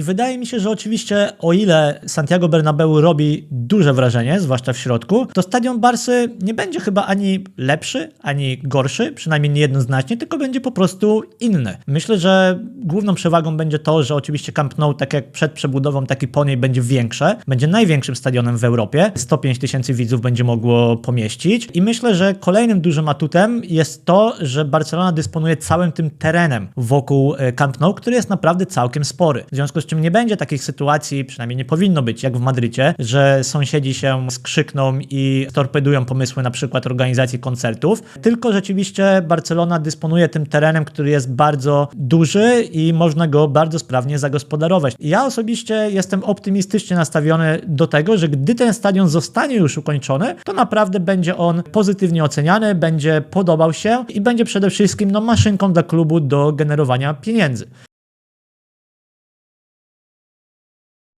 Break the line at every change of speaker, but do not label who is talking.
I wydaje mi się, że oczywiście o ile Santiago Bernabeu robi duże wrażenie, zwłaszcza w środku, to stadion Barsy nie będzie chyba ani lepszy, ani gorszy, przynajmniej nie jednoznacznie, tylko będzie po prostu inny. Myślę, że główną przewagą będzie to, że oczywiście Camp Nou, tak jak przed przebudową, tak i po niej będzie większe. Będzie największym stadionem w Europie. 105 tysięcy widzów będzie mogło pomieścić. I myślę, że kolejnym dużym atutem jest to, że Barcelona dysponuje całym tym terenem wokół e, Camp Nou, który jest naprawdę całkiem spory. W związku z czym nie będzie takich sytuacji, przynajmniej nie powinno być, jak w Madrycie, że sąsiedzi się skrzykną i torpedują pomysły na przykład organizacji koncertów, tylko rzeczywiście Barcelona dysponuje tym terenem, który jest bardzo duży i można go bardzo sprawnie zagospodarować. Ja osobiście jestem optymistycznie nastawiony do tego, że gdy ten stadion zostanie już ukończony, to naprawdę będzie on pozytywnie oceniany, będzie podobał się i będzie przede wszystkim no, maszynką dla klubu do generowania pieniędzy.